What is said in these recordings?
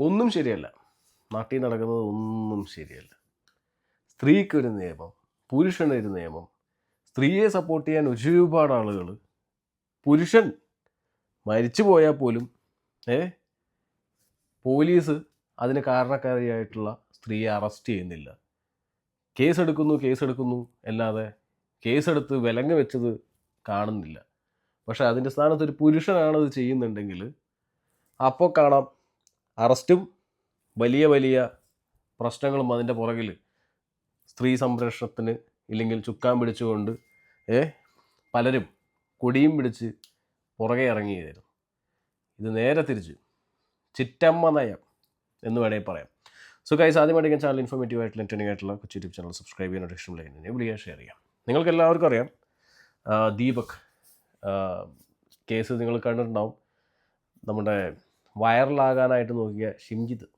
ഒന്നും ശരിയല്ല. നാട്ടിൽ നടക്കുന്നത് ഒന്നും ശരിയല്ല. സ്ത്രീക്ക് ഒരു നിയമം പുരുഷനൊരു നിയമം. സ്ത്രീയെ സപ്പോർട്ട് ചെയ്യാൻ ഒരുപാട് ആളുകൾ പുരുഷൻ മരിച്ചു പോയാൽ പോലും ഏ പോലീസ് അതിന് കാരണക്കാരിയായിട്ടുള്ള സ്ത്രീയെ അറസ്റ്റ് ചെയ്യുന്നില്ല. കേസെടുക്കുന്നു കേസെടുക്കുന്നു അല്ലാതെ കേസെടുത്ത് വിലങ്ങ് വെച്ചത് കാണുന്നില്ല. പക്ഷേ അതിന്റെ സ്ഥാനത്ത് ഒരു പുരുഷനാണത് ചെയ്യുന്നുണ്ടെങ്കിൽ അപ്പോൾ കാണാം അറസ്റ്റും വലിയ വലിയ പ്രശ്നങ്ങളും അതിന്റെ പുറകിൽ സ്ത്രീ സംരക്ഷണത്തിന് ഇല്ലെങ്കിൽ ചുക്കാൻ പിടിച്ചുകൊണ്ട് ഏ പലരും കൊടിയും പിടിച്ച് പുറകെ ഇറങ്ങിയതായിരുന്നു ഇത് നേരെ തിരിച്ച് ചിറ്റമ്മ നയം എന്ന് വേണമെങ്കിൽ പറയാം. സോ കൈസ് ആദ്യമായിട്ട് ഞാൻ ചാനൽ ഇൻഫോർമേറ്റീവ് ആയിട്ടുള്ള എന്റർനിങ് ആയിട്ടുള്ള കൊച്ചു യൂട്യൂബ് ചാനൽ സബ്സ്ക്രൈബ് ചെയ്യാൻ ഇഷ്ടം ലൈനിനെ വിളിക്കാൻ ഷെയർ ചെയ്യാം നിങ്ങൾക്ക് എല്ലാവർക്കും അറിയാം ദീപക് കേസ് നിങ്ങൾ കണ്ടിട്ടുണ്ടാവും. നമ്മുടെ വൈറലാകാനായിട്ട് നോക്കിയ ഷിംജിത്ത്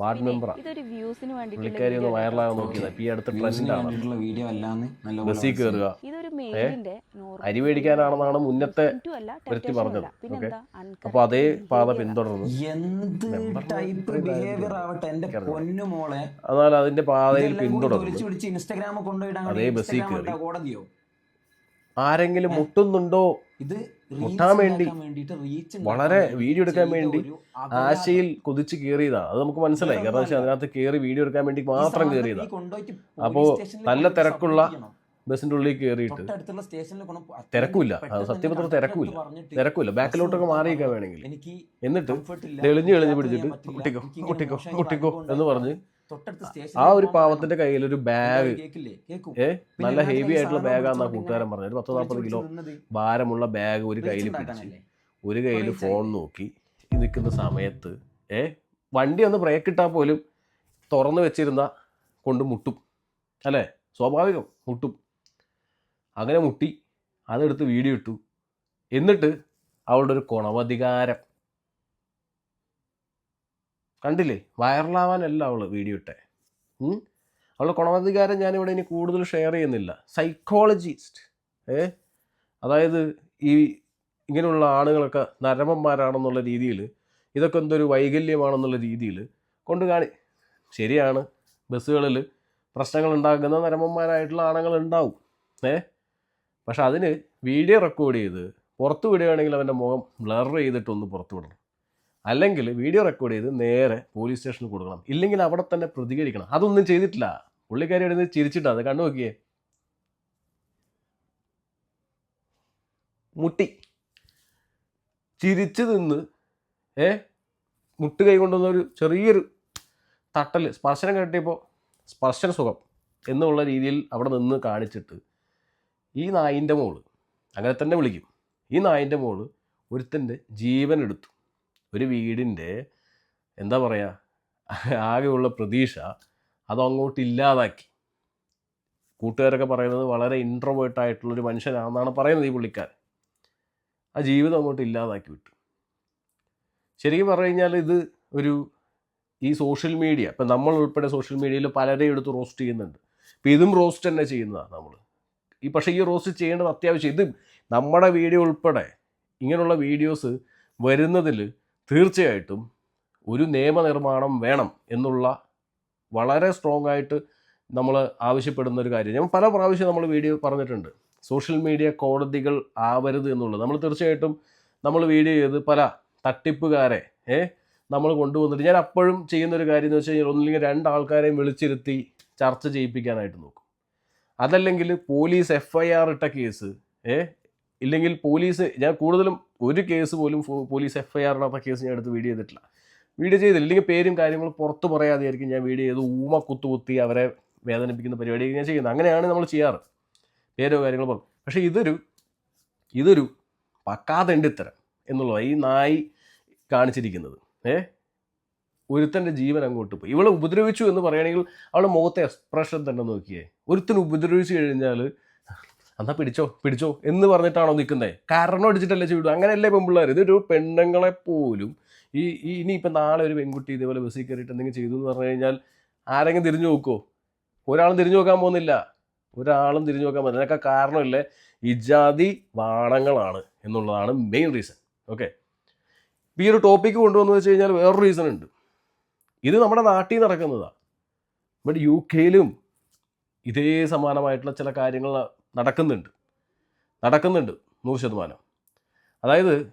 വാർഡ് മെമ്പറാണ് ഇതൊരു വ്യൂസിന് പുള്ളിക്കാരി ഒന്ന് വൈറലാകാൻ നോക്കിയതാണ് ഇപ്പം ഈ അടുത്ത ബസ്സിൽ കയറുക അരി മേടിക്കാനാണെന്നാണ് മുന്നത്തെ വൃത്തി പറഞ്ഞത്. ഓക്കെ. അപ്പൊ അതേ പാത പിന്തുടർന്നു എന്ത് ടൈപ്പ് ബിഹേവിയർ ആവട്ടെ? എന്റെ പൊന്നു മോളെ. എന്നാൽ അതിന്റെ പാതയിൽ പിന്തുടർന്നു. പിടിച്ച് ഇൻസ്റ്റാഗ്രാമിൽ കൊണ്ടുപോയിടാൻ അതേ ബസ്സിൽ കയറി. ആരെങ്കിലും മുട്ടുന്നുണ്ടോ ഇത് മുട്ടാൻ വേണ്ടി വളരെ വീഡിയോ എടുക്കാൻ വേണ്ടി ആശയിൽ കൊതിച്ച് കയറിയതാണ് അത് നമുക്ക് മനസ്സിലായി. കാരണം വെച്ചാൽ അതിനകത്ത് കയറി വീഡിയോ എടുക്കാൻ വേണ്ടി മാത്രം കയറിയതാണ് അപ്പോ നല്ല തിരക്കുള്ള ബസ്സിന്റെ ഉള്ളിൽ കയറിയിട്ട് തിരക്കില്ല സത്യപത്ര തിരക്കില്ല തിരക്കില്ല ബാക്കിലോട്ടൊക്കെ മാറിയിരിക്കാൻ വേണമെങ്കിൽ. എനിക്ക് എന്നിട്ട് തെളിഞ്ഞു തെളിഞ്ഞ് പിടിച്ചിട്ട് കുട്ടിക്കോ കുട്ടിക്കോ കുട്ടിക്കോ എന്ന് പറഞ്ഞ് ആ ഒരു പാവത്തിന്റെ കയ്യിൽ ഒരു ബാഗ്. ഏ? നല്ല ഹെവി ആയിട്ടുള്ള ബാഗാന്നാ കൂട്ടുകാരൻ പറഞ്ഞത്. ഒരു പത്ത് നാൽപ്പത് കിലോ ഭാരമുള്ള ബാഗ് ഒരു കയ്യിൽ പിടിച്ച് ഒരു കയ്യിൽ ഫോൺ നോക്കി. നിൽക്കുന്ന സമയത്ത് ഏ? വണ്ടി ഒന്ന് ബ്രേക്ക് ഇട്ടാൽ പോലും തുറന്നു വെച്ചിരുന്ന കൊണ്ട് മുട്ടും. അല്ലേ? സ്വാഭാവികം മുട്ടും. അങ്ങനെ മുട്ടി അതെടുത്ത് വീഡിയോ ഇട്ടു. എന്നിട്ട് അവളുടെ ഒരു കുണവധികാരം. കണ്ടില്ലേ? വൈറലാവാനല്ല അവൾ വീഡിയോ ഇട്ടെ? അവളുടെ കുണവധികാരം ഞാനിവിടെ ഇനി കൂടുതൽ ഷെയർ ചെയ്യുന്നില്ല. സൈക്കോളജിസ്റ്റ് ഏ? അതായത് ഈ ഇങ്ങനെയുള്ള ആളുകളൊക്കെ നരമന്മാരാണെന്നുള്ള രീതിയിൽ ഇതൊക്കെ എന്തൊരു വൈകല്യമാണെന്നുള്ള രീതിയിൽ കൊണ്ട് കാണി ശരിയാണ്. ബസ്സുകളിൽ പ്രശ്നങ്ങൾ ഉണ്ടാക്കുന്ന നരമന്മാരായിട്ടുള്ള ആണുങ്ങൾ ഉണ്ടാവും. ഏ? പക്ഷെ അതിന് വീഡിയോ റെക്കോർഡ് ചെയ്ത് പുറത്തു വിടുകയാണെങ്കിൽ അവന്റെ മുഖം ബ്ലർ ചെയ്തിട്ടൊന്ന് പുറത്തു വിടണം. അല്ലെങ്കിൽ വീഡിയോ റെക്കോർഡ് ചെയ്ത് നേരെ പോലീസ് സ്റ്റേഷനിൽ കൊടുക്കണം. ഇല്ലെങ്കിൽ അവിടെ തന്നെ പ്രതികരിക്കണം. അതൊന്നും ചെയ്തിട്ടില്ല. പുള്ളിക്കാരി ചിരിച്ചിട്ടാ. അത് കണ്ടു നോക്കിയേ. മുട്ടി. ചിരിച്ചു നിന്ന് ഏ മുട്ട് കൈ കൊണ്ടുവന്ന ഒരു ചെറിയൊരു തട്ടൽ സ്പർശനം കിട്ടിയപ്പോൾ സ്പർശന സുഖം എന്നുള്ള രീതിയിൽ അവിടെ നിന്ന് കാണിച്ചിട്ട് ഈ നായിന്റെ മോൾ അങ്ങനെ തന്നെ വിളിക്കും. ഈ നായിന്റെ മോൾ ഒരുത്തന്റെ ജീവൻ എടുത്തു ഒരു വീടിന്റെ എന്താ പറയുക ആകെയുള്ള പ്രതീക്ഷ അതങ്ങോട്ട് ഇല്ലാതാക്കി. കൂട്ടുകാരൊക്കെ പറയുന്നത് വളരെ ഇൻട്രോവേർട്ടായിട്ടുള്ളൊരു മനുഷ്യനാണെന്നാണ് പറയുന്നത് ഈ പുള്ളിക്കാരൻ. ആ ജീവിതം അങ്ങോട്ട് ഇല്ലാതാക്കി വിട്ടു. ശരിക്കും പറഞ്ഞു കഴിഞ്ഞാൽ ഇത് ഒരു ഈ സോഷ്യൽ മീഡിയ ഇപ്പം നമ്മൾ ഉൾപ്പെടെ സോഷ്യൽ മീഡിയയിൽ പലരെയും എടുത്ത് റോസ്റ്റ് ചെയ്യുന്നുണ്ട്. ഇപ്പം ഇതും റോസ്റ്റ് തന്നെ ചെയ്യുന്നതാണ് നമ്മൾ. ഈ പക്ഷേ ഈ റോസ്റ്റ് ചെയ്യേണ്ടത് അത്യാവശ്യം ഇത് നമ്മുടെ വീഡിയോ ഉൾപ്പെടെ ഇങ്ങനെയുള്ള വീഡിയോസ് വരുന്നതിൽ തീർച്ചയായിട്ടും ഒരു നിയമനിർമ്മാണം വേണം എന്നുള്ള വളരെ സ്ട്രോങ് ആയിട്ട് നമ്മൾ ആവശ്യപ്പെടുന്ന ഒരു കാര്യം. ഞാൻ പല പ്രാവശ്യം നമ്മൾ വീഡിയോ പറഞ്ഞിട്ടുണ്ട്. സോഷ്യൽ മീഡിയ കോടതികൾ ആവരുത് എന്നുള്ളത്. നമ്മൾ തീർച്ചയായിട്ടും നമ്മൾ വീഡിയോ ചെയ്ത് പല തട്ടിപ്പുകാരെ ഏ നമ്മൾ കൊണ്ടുവന്നിട്ട് ഞാൻ അപ്പോഴും ചെയ്യുന്നൊരു കാര്യം എന്ന് വെച്ച് കഴിഞ്ഞാൽ ഒന്നില്ലെങ്കിൽ രണ്ട് ആൾക്കാരെയും വിളിച്ചിരുത്തി ചർച്ച ചെയ്യിപ്പിക്കാനായിട്ട് നോക്കും. അതല്ലെങ്കിൽ പോലീസ് എഫ് ഐ ആർ ഇട്ട കേസ് ഏ ഇല്ലെങ്കിൽ പോലീസ് ഞാൻ കൂടുതലും ഒരു കേസ് പോലും police F I R case ഞാൻ എടുത്ത് വീഡിയോ ചെയ്തിട്ടില്ല. വീഡിയോ ചെയ്തില്ല. ഇല്ലെങ്കിൽ പേരും കാര്യങ്ങളും പുറത്ത് പറയാതെയായിരിക്കും ഞാൻ വീഡിയോ ചെയ്ത് ഊമ കുത്തുകുത്തി അവരെ വേദനിപ്പിക്കുന്ന പരിപാടി ഞാൻ ചെയ്യുന്നത്. അങ്ങനെയാണ് നമ്മൾ ചെയ്യാറ്. പേരോ കാര്യങ്ങളോ പറഞ്ഞു പക്ഷേ ഇതൊരു ഇതൊരു പക്കാ തെണ്ടിത്തരം എന്നുള്ളത് ഈ നായി കാണിച്ചിരിക്കുന്നത്. ഏ? ഒരുത്തന്റെ ജീവൻ അങ്ങോട്ട് പോയി. ഇവളെ ഉപദ്രവിച്ചു എന്ന് പറയുകയാണെങ്കിൽ അവളുടെ മുഖത്തെ എക്സ്പ്രഷൻ തന്നെ നോക്കിയേ. ഒരുത്തൻ ഉപദ്രവിച്ചു കഴിഞ്ഞാൽ എന്നാ പിടിച്ചോ പിടിച്ചോ എന്ന് പറഞ്ഞിട്ടാണോ നിൽക്കുന്നത് കാരണം അടിച്ചിട്ടല്ലേ ചെയ്തു അങ്ങനെയല്ലേ പെൺപിള്ളേർ ഇതൊരു പെണ്ണുങ്ങളെ പോലും ഈ ഈ ഇനിയിപ്പോൾ നാളെ ഒരു പെൺകുട്ടി ഇതേപോലെ ബസ്സിൽ കയറിയിട്ട് എന്തെങ്കിലും ചെയ്തു എന്ന് പറഞ്ഞു കഴിഞ്ഞാൽ ആരെങ്കിലും തിരിഞ്ഞു നോക്കുമോ ഒരാളും തിരിഞ്ഞു നോക്കാൻ പോകുന്നില്ല. ഒരാളും തിരിഞ്ഞു നോക്കാൻ പോകുന്നില്ല. അതിനൊക്കെ കാരണമില്ലേ? ഇജാതി വാണങ്ങളാണ് എന്നുള്ളതാണ് മെയിൻ റീസൺ ഓക്കെ ഈ ഒരു ടോപ്പിക്ക് കൊണ്ടുവന്നു വെച്ച് കഴിഞ്ഞാൽ വേറൊരു റീസൺ ഉണ്ട്. ഇത് നമ്മുടെ നാട്ടിൽ നടക്കുന്നതാണ് ബട്ട് യു കെയിലും ഇതേ സമാനമായിട്ടുള്ള ചില കാര്യങ്ങൾ നടക്കുന്നുണ്ട്. നടക്കുന്നുണ്ട് നൂറ് ശതമാനം. അതായത്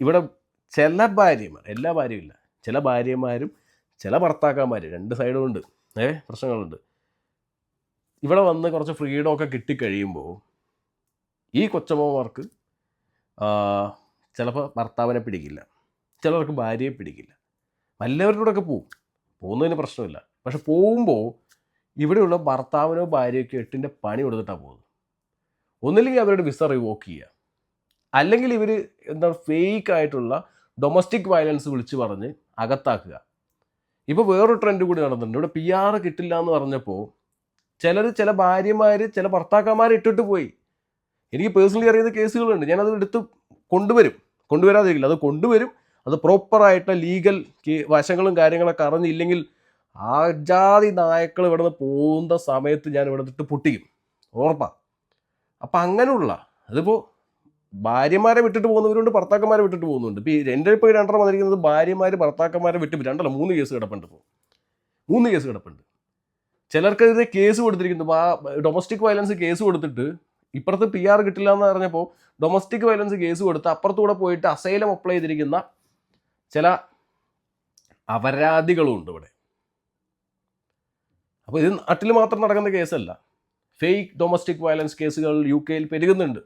ഇവിടെ ചില ഭാര്യമാർ എല്ലാ ഭാര്യയും ഇല്ല. ചില ഭാര്യമാരും ചില ഭർത്താക്കന്മാർ രണ്ട് സൈഡും ഉണ്ട്. ഏ പ്രശ്നങ്ങളുണ്ട്. ഇവിടെ വന്ന് കുറച്ച് ഫ്രീഡം ഒക്കെ കിട്ടിക്കഴിയുമ്പോൾ ഈ കൊച്ചമ്മമാർക്ക് ചിലപ്പോൾ ഭർത്താവിനെ പിടിക്കില്ല. ചിലർക്ക് ഭാര്യയെ പിടിക്കില്ല. വല്ലവരുടെ ഒക്കെ പോവും. പോകുന്നതിന് പ്രശ്നമില്ല. പക്ഷെ പോകുമ്പോൾ ഇവിടെയുള്ള ഭർത്താവിനോ ഭാര്യയ്ക്കോ എട്ടിന്റെ പണി കൊടുത്തിട്ടാണ് പോകുന്നത്. ഒന്നില്ലെങ്കിൽ അവരുടെ വിസ റിവോക്ക് ചെയ്യുക. അല്ലെങ്കിൽ ഇവർ എന്താ ഫേക്ക് ആയിട്ടുള്ള ഡൊമസ്റ്റിക് വയലൻസ് വിളിച്ച് പറഞ്ഞ് അകത്താക്കുക. ഇപ്പോൾ വേറൊരു ട്രെൻഡ് കൂടി നടന്നിട്ടുണ്ട്. ഇവിടെ പി ആർ കിട്ടില്ല എന്ന് പറഞ്ഞപ്പോൾ ചിലർ ചില ഭാര്യമാർ ചില ഭർത്താക്കന്മാർ ഇട്ടിട്ട് പോയി. എനിക്ക് പേഴ്സണലി അറിയുന്ന കേസുകളുണ്ട്. ഞാനത് എടുത്ത് കൊണ്ടുവരും. കൊണ്ടുവരാതിരിക്കില്ല. അത് കൊണ്ടുവരും. അത് പ്രോപ്പറായിട്ട് ലീഗൽ വശങ്ങളും കാര്യങ്ങളൊക്കെ അറിഞ്ഞില്ലെങ്കിൽ ആജാതി നായക്കൾ ഇവിടെ നിന്ന് പോകുന്ന സമയത്ത് ഞാൻ ഇവിടെ നിന്നിട്ട് പൊട്ടിക്കും. ഓർമ്മ? അപ്പം അങ്ങനെയുള്ള അതിപ്പോൾ ഭാര്യമാരെ വിട്ടിട്ട് പോകുന്നവരുണ്ട് ഭർത്താക്കന്മാരെ വിട്ടിട്ട് പോകുന്നുണ്ട് ഇപ്പോൾ എന്റെ ഇപ്പോൾ രണ്ടെണ്ണം വന്നിരിക്കുന്നത് ഭാര്യമാർ ഭർത്താക്കന്മാരെ വിട്ടു രണ്ടല്ല മൂന്ന് കേസ് കിടപ്പുണ്ട് ഇപ്പോൾ മൂന്ന് കേസ് കിടപ്പുണ്ട്. ചിലർക്കെതിരെ കേസ് കൊടുത്തിരിക്കുന്നു. ആ ഡൊമസ്റ്റിക് വയലൻസ് കേസ് കൊടുത്തിട്ട് ഇപ്പുറത്ത് പി ആർ കിട്ടില്ല എന്ന് പറഞ്ഞപ്പോൾ ഡൊമസ്റ്റിക് വയലൻസ് കേസ് കൊടുത്ത് അപ്പുറത്തൂടെ പോയിട്ട് അസൈലം അപ്ലൈ ചെയ്തിരിക്കുന്ന ചില അപരാധികളും ഉണ്ട് ഇവിടെ. അപ്പോൾ ഇത് നാട്ടിൽ മാത്രം നടക്കുന്ന കേസല്ല. ഫേക്ക് ഡൊമസ്റ്റിക് വയലൻസ് കേസുകൾ യു കെയിൽ പെരുകുന്നുണ്ട്.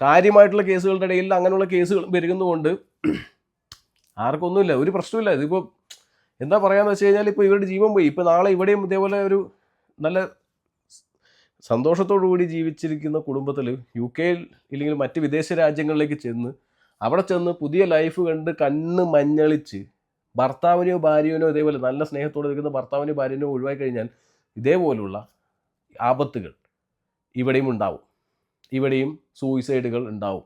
കാര്യമായിട്ടുള്ള കേസുകളുടെ ഇടയിൽ അങ്ങനെയുള്ള കേസുകൾ പെരുകുന്നതുകൊണ്ട് ആർക്കൊന്നുമില്ല ഒരു പ്രശ്നമില്ല ഇതിപ്പോൾ എന്താ പറയാന്ന് വെച്ച് കഴിഞ്ഞാൽ ഇപ്പോൾ ഇവരുടെ ജീവൻ പോയി. ഇപ്പോൾ നാളെ ഇവിടെയും ഇതേപോലെ ഒരു നല്ല സന്തോഷത്തോടു കൂടി ജീവിച്ചിരിക്കുന്ന കുടുംബത്തിൽ യു കെയിൽ ഇല്ലെങ്കിൽ മറ്റ് വിദേശ രാജ്യങ്ങളിലേക്ക് ചെന്ന് അവിടെ ചെന്ന് പുതിയ ലൈഫ് കണ്ട് കണ്ണ് മഞ്ഞളിച്ച് ഭർത്താവിനെയോ ഭാര്യയോനോ ഇതേപോലെ നല്ല സ്നേഹത്തോടെ നിൽക്കുന്ന ഭർത്താവിനെയോ ഭാര്യനോ ഒഴിവായി കഴിഞ്ഞാൽ ഇതേപോലുള്ള ആപത്തുകൾ ഇവിടെയും ഉണ്ടാവും. ഇവിടെയും സൂയിസൈഡുകൾ ഉണ്ടാവും.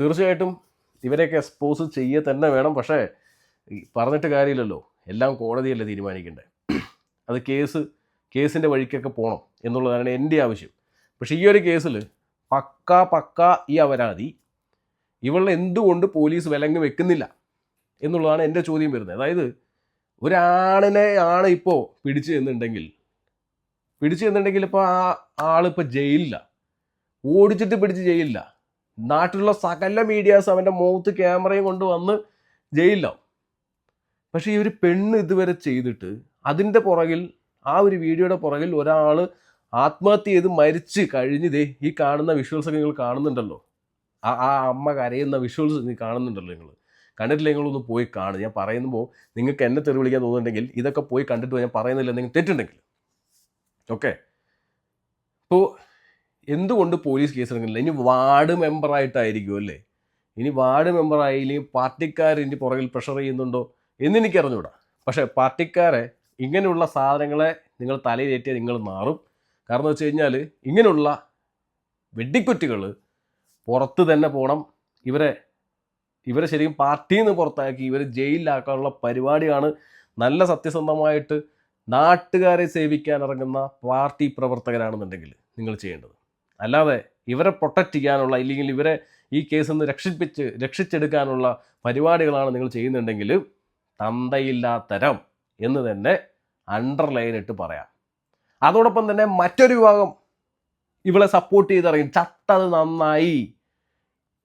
തീർച്ചയായിട്ടും ഇവരെയൊക്കെ എക്സ്പോസ് ചെയ്യുക തന്നെ വേണം. പക്ഷേ പറഞ്ഞിട്ട് കാര്യമില്ലല്ലോ. എല്ലാം കോടതിയല്ലേ തീരുമാനിക്കേണ്ടത് അത് കേസ് കേസിന്റെ വഴിക്കൊക്കെ പോകണം എന്നുള്ളതാണ് എന്റെ ആവശ്യം. പക്ഷേ ഈ ഒരു കേസിൽ പക്ക പക്ക ഈ അപരാധി ഇവളെ എന്തുകൊണ്ട് പോലീസ് വിലങ്ങ് വെക്കുന്നില്ല? എന്നുള്ളതാണ് എന്റെ ചോദ്യം വരുന്നത്. അതായത് ഒരാണിനെ ആണ് ഇപ്പോൾ പിടിച്ചു ചെന്നുണ്ടെങ്കിൽ പിടിച്ചു ചെന്നുണ്ടെങ്കിൽ ഇപ്പോൾ ആ ആളിപ്പോൾ ജയിലില്ല. ഓടിച്ചിട്ട് പിടിച്ച് ജയിലില്ല. നാട്ടിലുള്ള സകല മീഡിയാസ് അവന്റെ മുഖത്ത് ക്യാമറയും കൊണ്ട് വന്ന് ജയിലിലാവും. പക്ഷേ ഈ ഒരു പെണ്ണ് ഇതുവരെ ചെയ്തിട്ട് അതിന്റെ പുറകിൽ ആ ഒരു വീഡിയോയുടെ പുറകിൽ ഒരാൾ ആത്മഹത്യ ചെയ്ത് മരിച്ച് കഴിഞ്ഞതേ ഈ കാണുന്ന വിഷ്വൽസൊക്കെ നിങ്ങൾ കാണുന്നുണ്ടല്ലോ. ആ ആ അമ്മ കരയുന്ന വിഷ്വൽസ് നീ കാണുന്നുണ്ടല്ലോ നിങ്ങൾ കണ്ടിട്ടില്ല നിങ്ങളൊന്ന് പോയി കാണും ഞാൻ പറയുമ്പോൾ നിങ്ങൾക്ക് എന്നെ തെറി വിളിക്കാൻ തോന്നുന്നുണ്ടെങ്കിൽ ഇതൊക്കെ പോയി കണ്ടിട്ട് ഞാൻ പറയുന്നില്ല എന്തെങ്കിലും തെറ്റുണ്ടെങ്കിൽ. ഓക്കെ ഇപ്പോൾ എന്തുകൊണ്ട് പോലീസ് കേസ് എടുക്കുന്നില്ല? ഇനി വാർഡ് മെമ്പറായിട്ടായിരിക്കും അല്ലേ? ഇനി വാർഡ് മെമ്പറായില്ലെങ്കിൽ പാർട്ടിക്കാർ ഇനി പുറകിൽ പ്രഷർ ചെയ്യുന്നുണ്ടോ എന്നെനിക്ക് അറിഞ്ഞൂടാ പക്ഷേ പാർട്ടിക്കാരെ ഇങ്ങനെയുള്ള സാധനങ്ങളെ നിങ്ങൾ തലയിലേറ്റിയാൽ നിങ്ങൾ മാറും. കാരണം എന്ന് വെച്ച് കഴിഞ്ഞാൽ ഇങ്ങനെയുള്ള വെടിക്കുറ്റുകൾ പുറത്ത് തന്നെ പോകണം. ഇവരെ ഇവരെ ശരിക്കും പാർട്ടിയിൽ നിന്ന് പുറത്താക്കി ഇവരെ ജയിലിലാക്കാനുള്ള പരിപാടിയാണ് നല്ല സത്യസന്ധമായിട്ട് നാട്ടുകാരെ സേവിക്കാൻ ഇറങ്ങുന്ന പാർട്ടി പ്രവർത്തകരാണെന്നുണ്ടെങ്കിൽ നിങ്ങൾ ചെയ്യേണ്ടത്. അല്ലാതെ ഇവരെ പ്രൊട്ടക്റ്റ് ചെയ്യാനുള്ള ഇല്ലെങ്കിൽ ഇവരെ ഈ കേസിൽ നിന്ന് രക്ഷിപ്പിച്ച് രക്ഷിച്ചെടുക്കാനുള്ള പരിപാടികളാണ് നിങ്ങൾ ചെയ്യുന്നുണ്ടെങ്കിൽ തന്തയില്ലാത്തരം എന്ന് തന്നെ അണ്ടർലൈൻ ഇട്ട് പറയാം. അതോടൊപ്പം തന്നെ മറ്റൊരു വിഭാഗം ഇവളെ സപ്പോർട്ട് ചെയ്തിറങ്ങി ചത്തത് നന്നായി.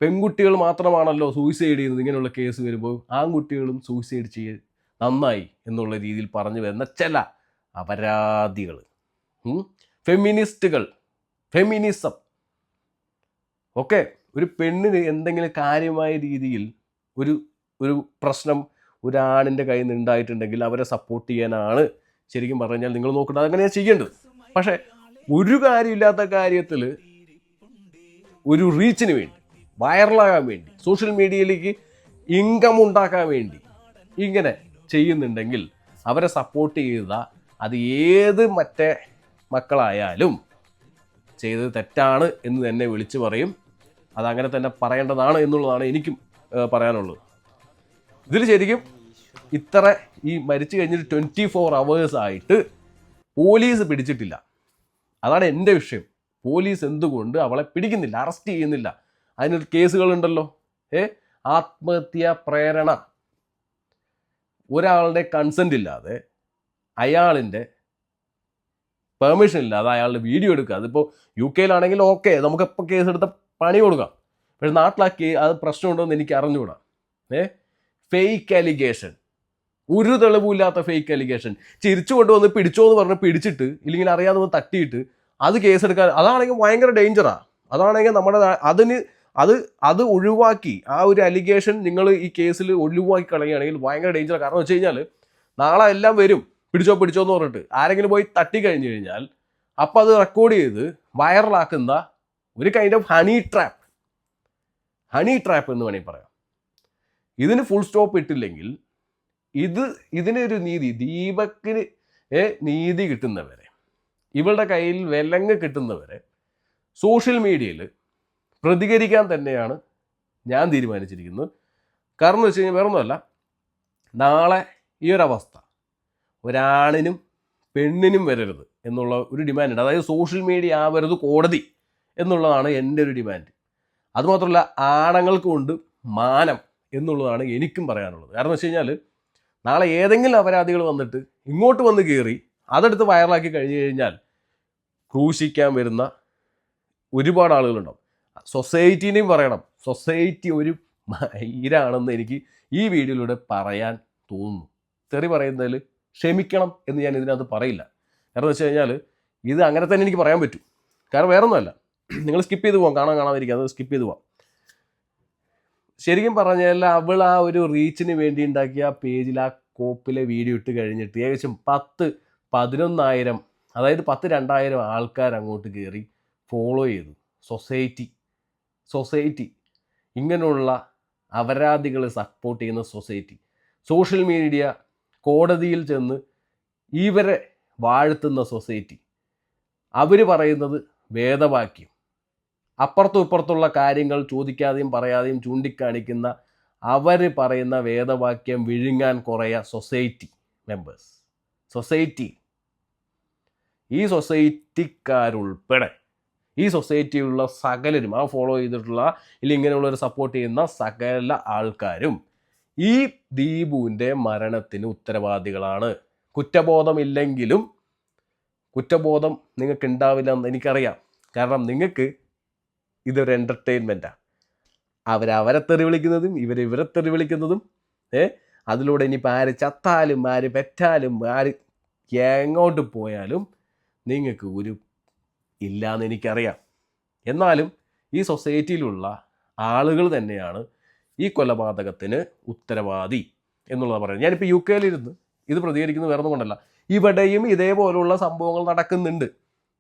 പെൺകുട്ടികൾ മാത്രമാണല്ലോ സൂയിസൈഡ് ചെയ്യുന്നത് ഇങ്ങനെയുള്ള കേസ് വരുമ്പോൾ ആൺകുട്ടികളും സൂയിസൈഡ് ചെയ്യ നന്നായി എന്നുള്ള രീതിയിൽ പറഞ്ഞു വരുന്ന ചില അപരാധികൾ ഫെമിനിസ്റ്റുകൾ ഫെമിനിസം ഓക്കെ ഒരു പെണ്ണിന് എന്തെങ്കിലും കാര്യമായ രീതിയിൽ ഒരു ഒരു പ്രശ്നം ഒരാണിന്റെ കയ്യിൽ നിന്ന് ഉണ്ടായിട്ടുണ്ടെങ്കിൽ അവരെ സപ്പോർട്ട് ചെയ്യാനാണ് ശരിക്കും പറഞ്ഞാൽ നിങ്ങൾ നോക്കേണ്ടത്. അങ്ങനെയാണ് ചെയ്യേണ്ടത്. പക്ഷേ ഒരു കാര്യമില്ലാത്ത കാര്യത്തിൽ ഒരു റീച്ചിന് വേണ്ടി വൈറലാകാൻ വേണ്ടി സോഷ്യൽ മീഡിയയിലേക്ക് ഇൻകം ഉണ്ടാക്കാൻ വേണ്ടി ഇങ്ങനെ ചെയ്യുന്നുണ്ടെങ്കിൽ അവരെ സപ്പോർട്ട് ചെയ്ത അത് ഏത് മറ്റേ മക്കളായാലും ചെയ്തത് തെറ്റാണ് എന്ന് തന്നെ വിളിച്ചു പറയും. അതങ്ങനെ തന്നെ പറയേണ്ടതാണ് എന്നുള്ളതാണ് എനിക്കും പറയാനുള്ളത്. ഇതിൽ ശരിക്കും ഇത്ര ഈ മരിച്ചു കഴിഞ്ഞിട്ട് ട്വന്റി ഫോർ അവേഴ്സ് ആയിട്ട് പോലീസ് പിടിച്ചിട്ടില്ല. അതാണ് എന്റെ വിഷയം. പോലീസ് എന്തുകൊണ്ട് അവളെ പിടിക്കുന്നില്ല അറസ്റ്റ് ചെയ്യുന്നില്ല? അതിനൊരു കേസുകളുണ്ടല്ലോ. ഏ? ആത്മഹത്യാ പ്രേരണ. ഒരാളുടെ കൺസെന്റ് ഇല്ലാതെ അയാളിന്റെ പെർമിഷൻ ഇല്ലാതെ അയാളുടെ വീഡിയോ എടുക്കുക. അതിപ്പോൾ യു കെയിലാണെങ്കിൽ ഓക്കെ നമുക്കിപ്പോൾ കേസ് എടുത്ത പണി കൊടുക്കാം. പക്ഷെ നാട്ടിലാക്കി അത് പ്രശ്നമുണ്ടോ എന്ന് എനിക്ക് അറിഞ്ഞുകൂടാ. ഏ? ഫേക്ക് അലിഗേഷൻ ഒരു തെളിവുമില്ലാത്ത ഫേക്ക് അലിഗേഷൻ ചിരിച്ചു കൊണ്ടുവന്ന് പിടിച്ചോ എന്ന് പറഞ്ഞ് പിടിച്ചിട്ട് ഇല്ലെങ്കിൽ അറിയാതെ വന്ന് തട്ടിയിട്ട് അത് കേസെടുക്കാൻ അതാണെങ്കിൽ ഭയങ്കര ഡേഞ്ചറാണ് അതാണെങ്കിൽ നമ്മുടെ അതിന് അത് അത് ഒഴിവാക്കി. ആ ഒരു അലിഗേഷൻ നിങ്ങൾ ഈ കേസിൽ ഒഴിവാക്കി കളയുകയാണെങ്കിൽ ഭയങ്കര ഡേഞ്ചർ കാരണം വെച്ച് കഴിഞ്ഞാൽ നാളെ എല്ലാം വരും. പിടിച്ചോ പിടിച്ചോ എന്ന് പറഞ്ഞിട്ട്. ആരെങ്കിലും പോയി തട്ടി കഴിഞ്ഞു കഴിഞ്ഞാൽ അപ്പം അത് റെക്കോർഡ് ചെയ്ത് വൈറലാക്കുന്ന ഒരു kind of honey trap honey trap എന്ന് വേണമെങ്കിൽ പറയാം. ഇതിന് ഫുൾ സ്റ്റോപ്പ് ഇട്ടില്ലെങ്കിൽ ഇത് ഇതിനൊരു നീതി ദീപക്കിന് നീതി കിട്ടുന്നവരെ ഇവളുടെ കയ്യിൽ വിലങ്ങ് കിട്ടുന്നവരെ സോഷ്യൽ മീഡിയയിൽ പ്രതികരിക്കാൻ തന്നെയാണ് ഞാൻ തീരുമാനിച്ചിരിക്കുന്നത്. കാരണം എന്ന് വെച്ച് കഴിഞ്ഞാൽ വേറെ നാളെ ഈ ഒരവസ്ഥ ഒരാണിനും പെണ്ണിനും വരരുത് എന്നുള്ള ഒരു ഡിമാൻഡ് ഉണ്ട്. അതായത് സോഷ്യൽ മീഡിയ ആവരുത് കോടതി എന്നുള്ളതാണ് എന്റെ ഒരു ഡിമാൻഡ് അതുമാത്രമല്ല ആണുങ്ങൾക്കും ഉണ്ട് മാനം എന്നുള്ളതാണ് എനിക്കും പറയാനുള്ളത്. കാരണം വെച്ച് കഴിഞ്ഞാൽ നാളെ ഏതെങ്കിലും അപരാധികൾ വന്നിട്ട് ഇങ്ങോട്ട് വന്ന് കയറി അതെടുത്ത് വൈറലാക്കി കഴിഞ്ഞു കഴിഞ്ഞാൽ ക്രൂശിക്കാൻ വരുന്ന ഒരുപാട് ആളുകളുണ്ടാവും. സൊസൈറ്റീനെയും പറയണം. സൊസൈറ്റി ഒരു മയിരാണെന്ന് എനിക്ക് ഈ വീഡിയോയിലൂടെ പറയാൻ തോന്നുന്നു. തെറി പറയുന്നതിൽ ക്ഷമിക്കണം എന്ന് ഞാൻ ഇതിനകത്ത് പറയില്ല. കാരണം വെച്ച് കഴിഞ്ഞാൽ ഇത് അങ്ങനെ തന്നെ എനിക്ക് പറയാൻ പറ്റും. കാരണം വേറെ ഒന്നുമല്ല നിങ്ങൾ സ്കിപ്പ് ചെയ്ത് പോകാം കാണാൻ കാണാതിരിക്കുക അത് സ്കിപ്പ് ചെയ്ത് പോവാം. ശരിക്കും പറഞ്ഞാൽ അവൾ ആ ഒരു റീച്ചിന് വേണ്ടി ഉണ്ടാക്കിയ പേജിൽ ആ കോപ്പിലെ വീഡിയോ ഇട്ട് കഴിഞ്ഞിട്ട് ഏകദേശം പത്ത് പതിനൊന്നായിരം അതായത് പത്ത് രണ്ടായിരം ആൾക്കാർ അങ്ങോട്ട് കയറി ഫോളോ ചെയ്തു. സൊസൈറ്റി. സൊസൈറ്റി ഇങ്ങനെയുള്ള അപരാധികളെ സപ്പോർട്ട് ചെയ്യുന്ന സൊസൈറ്റി സോഷ്യൽ മീഡിയ കോടതിയിൽ ചെന്ന് ഇവരെ വാഴ്ത്തുന്ന സൊസൈറ്റി അവർ പറയുന്നത് വേദവാക്യം. അപ്പുറത്തും ഇപ്പുറത്തുള്ള കാര്യങ്ങൾ ചോദിക്കാതെയും പറയാതെയും ചൂണ്ടിക്കാണിക്കുന്ന അവർ പറയുന്ന വേദവാക്യം വിഴുങ്ങാൻ കുറയ സൊസൈറ്റി മെമ്പേഴ്സ് സൊസൈറ്റി ഈ സൊസൈറ്റിക്കാരുൾപ്പെടെ ഈ സൊസൈറ്റിയിലുള്ള സകലരും ആ ഫോളോ ചെയ്തിട്ടുള്ള ഇല്ല ഇങ്ങനെയുള്ളവർ സപ്പോർട്ട് ചെയ്യുന്ന സകല ആൾക്കാരും ഈ ദീപുവിന്റെ മരണത്തിന് ഉത്തരവാദികളാണ്. കുറ്റബോധമില്ലെങ്കിലും കുറ്റബോധം നിങ്ങൾക്ക് ഉണ്ടാവില്ല എന്ന് എനിക്കറിയാം. കാരണം നിങ്ങൾക്ക് ഇതൊരു എന്റർടൈൻമെന്റാണ് അവരവരെ തെറി വിളിക്കുന്നതും ഇവർ ഇവരെ തെറി വിളിക്കുന്നതും ഏ? അതിലൂടെ ഇനിയിപ്പോൾ ആര് ചത്താലും ആര് പെറ്റാലും ആര് എങ്ങോട്ട് പോയാലും നിങ്ങൾക്ക് ഒരു ഇല്ലയെന്ന് എനിക്കറിയാം. എന്നാലും ഈ സൊസൈറ്റിയിലുള്ള ആളുകൾ തന്നെയാണ് ഈ കൊലപാതകത്തിന് ഉത്തരവാദി എന്നുള്ളത് പറയുന്നത്. ഞാനിപ്പോൾ യു കെയിലിരുന്ന് ഇത് പ്രതികരിക്കുന്നത് വേറെ കൊണ്ടല്ല. ഇവിടെയും ഇതേപോലുള്ള സംഭവങ്ങൾ നടക്കുന്നുണ്ട്.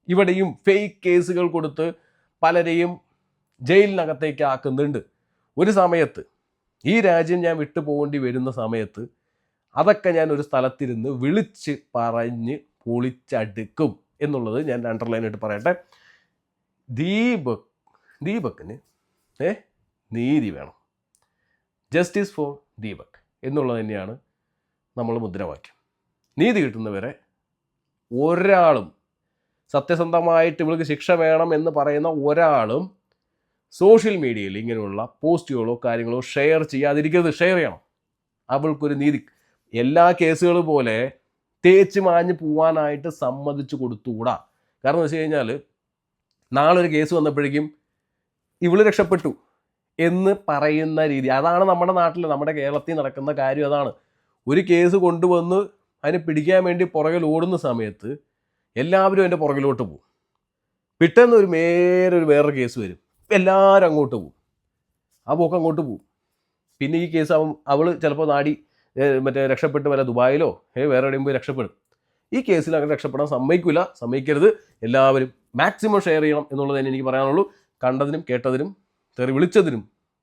ഇവിടെയും ഫേക്ക് കേസുകൾ കൊടുത്ത് പലരെയും ജയിലിനകത്തേക്ക് ആക്കുന്നുണ്ട്. ഒരു സമയത്ത് ഈ രാജ്യം ഞാൻ വിട്ടു പോകേണ്ടി വരുന്ന സമയത്ത് അതൊക്കെ ഞാൻ ഒരു സ്ഥലത്തിരുന്ന് വിളിച്ച് പറഞ്ഞ് പൊളിച്ചടുക്കും. എന്നുള്ളത് ഞാൻ അണ്ടർലൈൻ ആയിട്ട് പറയട്ടെ. ദീപക് ദീപക്കിന് ഏ നീതി വേണം. ജസ്റ്റിസ് ഫോർ ദീപക് എന്നുള്ളത് തന്നെയാണ് നമ്മൾ മുദ്രാവാക്യം. നീതി കിട്ടുന്നവരെ ഒരാളും സത്യസന്ധമായിട്ട് ഇവൾക്ക് ശിക്ഷ വേണം എന്ന് പറയുന്ന ഒരാളും സോഷ്യൽ മീഡിയയിൽ ഇങ്ങനെയുള്ള പോസ്റ്റുകളോ കാര്യങ്ങളോ ഷെയർ ചെയ്യാതിരിക്കരുത്. ഷെയർ ചെയ്യണം. അവൾക്കൊരു നീതി. എല്ലാ കേസുകളും പോലെ തേച്ച് മാഞ്ഞ് പോവാനായിട്ട് സമ്മതിച്ചു കൊടുത്തുകൂടാ കാരണം എന്ന് വെച്ച് കഴിഞ്ഞാൽ നാളെ ഒരു കേസ് വന്നപ്പോഴേക്കും ഇവൾ രക്ഷപ്പെട്ടു എന്ന് പറയുന്ന രീതി. അതാണ് നമ്മുടെ നാട്ടിൽ നമ്മുടെ കേരളത്തിൽ നടക്കുന്ന കാര്യം അതാണ്. ഒരു കേസ് കൊണ്ടുവന്ന് അതിനെ പിടിക്കാൻ വേണ്ടി പുറകിൽ ഓടുന്ന സമയത്ത് എല്ലാവരും അതിന്റെ പുറകിലോട്ട് പോകും. പിറ്റേന്ന് ഒരു നേരെ ഒരു വേറൊരു കേസ് വരും. എല്ലാവരും അങ്ങോട്ട് പോകും. ആ പോക്ക് അങ്ങോട്ട് പോകും. പിന്നെ ഈ കേസ് അവൾ ചിലപ്പോൾ നാടി മറ്റേ രക്ഷപ്പെട്ട് വല്ല ദുബായിലോ ഏ വേറെ എവിടെയും പോയി രക്ഷപ്പെടും. ഈ കേസിൽ അങ്ങനെ രക്ഷപ്പെടാൻ സമ്മതിക്കില്ല സമ്മതിക്കരുത്. എല്ലാവരും മാക്സിമം ഷെയർ ചെയ്യണം എന്നുള്ളത് തന്നെ എനിക്ക് പറയാനുള്ളൂ. കണ്ടതിനും കേട്ടതിനും തെറി വിളിച്ചതിനും